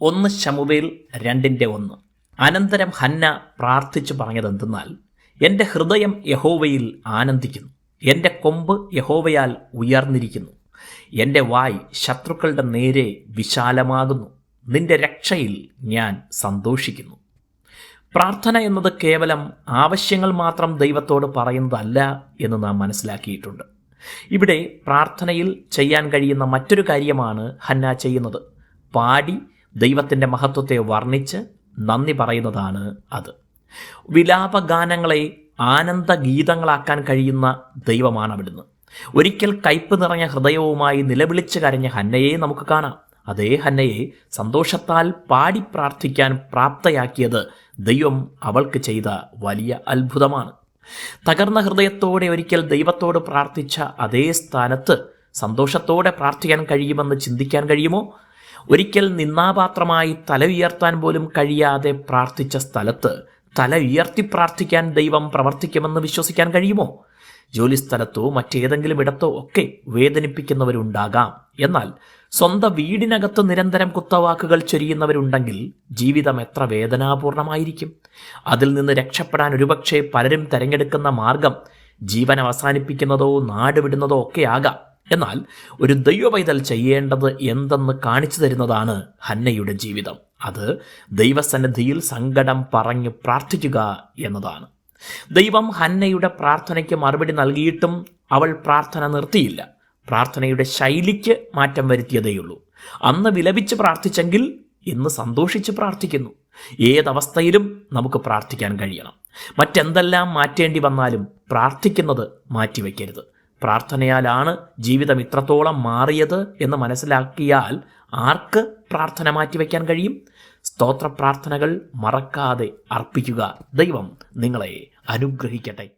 ഒന്ന് ശമുവേൽ രണ്ടിന്റെ ഒന്ന്. അനന്തരം ഹന്ന പ്രാർത്ഥിച്ചു പറഞ്ഞതെന്തെന്നാൽ എന്റെ ഹൃദയം യഹോവയിൽ ആനന്ദിക്കുന്നു. എന്റെ കൊമ്പ് യഹോവയാൽ ഉയർന്നിരിക്കുന്നു. എന്റെ വായ് ശത്രുക്കളുടെ നേരെ വിശാലമാകുന്നു. നിന്റെ രക്ഷയിൽ ഞാൻ സന്തോഷിക്കുന്നു. പ്രാർത്ഥന എന്നത് കേവലം ആവശ്യങ്ങൾ മാത്രം ദൈവത്തോട് പറയുന്നതല്ല എന്ന് നാം മനസ്സിലാക്കിയിട്ടുണ്ട്. ഇവിടെ പ്രാർത്ഥനയിൽ ചെയ്യാൻ കഴിയുന്ന മറ്റൊരു കാര്യമാണ് ഹന്ന ചെയ്യുന്നത്. പാടി ദൈവത്തിന്റെ മഹത്വത്തെ വർണിച്ച് നന്ദി പറയുന്നതാണ് അത്. വിലാപഗാനങ്ങളെ ആനന്ദഗീതങ്ങളാക്കാൻ കഴിയുന്ന ദൈവമാണ് അവിടുന്ന്. ഒരിക്കൽ കയ്പ് നിറഞ്ഞ ഹൃദയവുമായി നിലവിളിച്ച് കരഞ്ഞ ഹന്നയെ നമുക്ക് കാണാം. അതേ ഹന്നയെ സന്തോഷത്താൽ പാടി പ്രാർത്ഥിക്കാൻ പ്രാപ്തയാക്കിയത് ദൈവം അവൾക്ക് ചെയ്ത വലിയ അത്ഭുതമാണ്. തകർന്ന ഹൃദയത്തോടെ ഒരിക്കൽ ദൈവത്തോട് പ്രാർത്ഥിച്ച അതേ സ്ഥാനത്ത് സന്തോഷത്തോടെ പ്രാർത്ഥിക്കാൻ കഴിയുമെന്ന് ചിന്തിക്കാൻ കഴിയുമോ? ഒരിക്കൽ നിന്നാപാത്രമായി തല ഉയർത്താൻ പോലും കഴിയാതെ പ്രാർത്ഥിച്ച സ്ഥലത്ത് തല ഉയർത്തി പ്രാർത്ഥിക്കാൻ ദൈവം പ്രവർത്തിക്കുമെന്ന് വിശ്വസിക്കാൻ കഴിയുമോ? ജോലിസ്ഥലത്തോ മറ്റേതെങ്കിലും ഇടത്തോ ഒക്കെ വേദനിപ്പിക്കുന്നവരുണ്ടാകാം. എന്നാൽ സ്വന്തം വീടിനകത്ത് നിരന്തരം കുത്തവാക്കുകൾ ചൊരിയുന്നവരുണ്ടെങ്കിൽ ജീവിതം എത്ര വേദനാപൂർണമായിരിക്കും. അതിൽ നിന്ന് രക്ഷപ്പെടാൻ ഒരുപക്ഷെ പലരും തിരഞ്ഞെടുക്കുന്ന മാർഗം ജീവൻ അവസാനിപ്പിക്കുന്നതോ നാടുവിടുന്നതോ ഒക്കെ ആകാം. എന്നാൽ ഒരു ദൈവപൈതൽ ചെയ്യേണ്ടത് എന്തെന്ന് കാണിച്ചു തരുന്നതാണ് ഹന്നയുടെ ജീവിതം. അത് ദൈവസന്നിധിയിൽ സങ്കടം പറഞ്ഞ് പ്രാർത്ഥിക്കുക എന്നതാണ്. ദൈവം ഹന്നയുടെ പ്രാർത്ഥനയ്ക്ക് മറുപടി നൽകിയിട്ടും അവൾ പ്രാർത്ഥന നിർത്തിയില്ല. പ്രാർത്ഥനയുടെ ശൈലിക്ക് മാറ്റം വരുത്തിയതേയുള്ളൂ. അന്ന് വിലപിച്ച് പ്രാർത്ഥിച്ചെങ്കിൽ ഇന്ന് സന്തോഷിച്ച് പ്രാർത്ഥിക്കുന്നു. ഏതവസ്ഥയിലും നമുക്ക് പ്രാർത്ഥിക്കാൻ കഴിയണം. മറ്റെന്തെല്ലാം മാറ്റേണ്ടി വന്നാലും പ്രാർത്ഥിക്കുന്നത് മാറ്റിവെക്കരുത്. പ്രാർത്ഥനയാലാണ് ജീവിതം ഇത്രത്തോളം മാറിയത് എന്ന് മനസ്സിലാക്കിയാൽ ആർക്ക് പ്രാർത്ഥന മാറ്റിവെക്കാൻ കഴിയും? സ്തോത്ര പ്രാർത്ഥനകൾ മറക്കാതെ അർപ്പിക്കുക ദൈവം നിങ്ങളെ അനുഗ്രഹിക്കട്ടെ.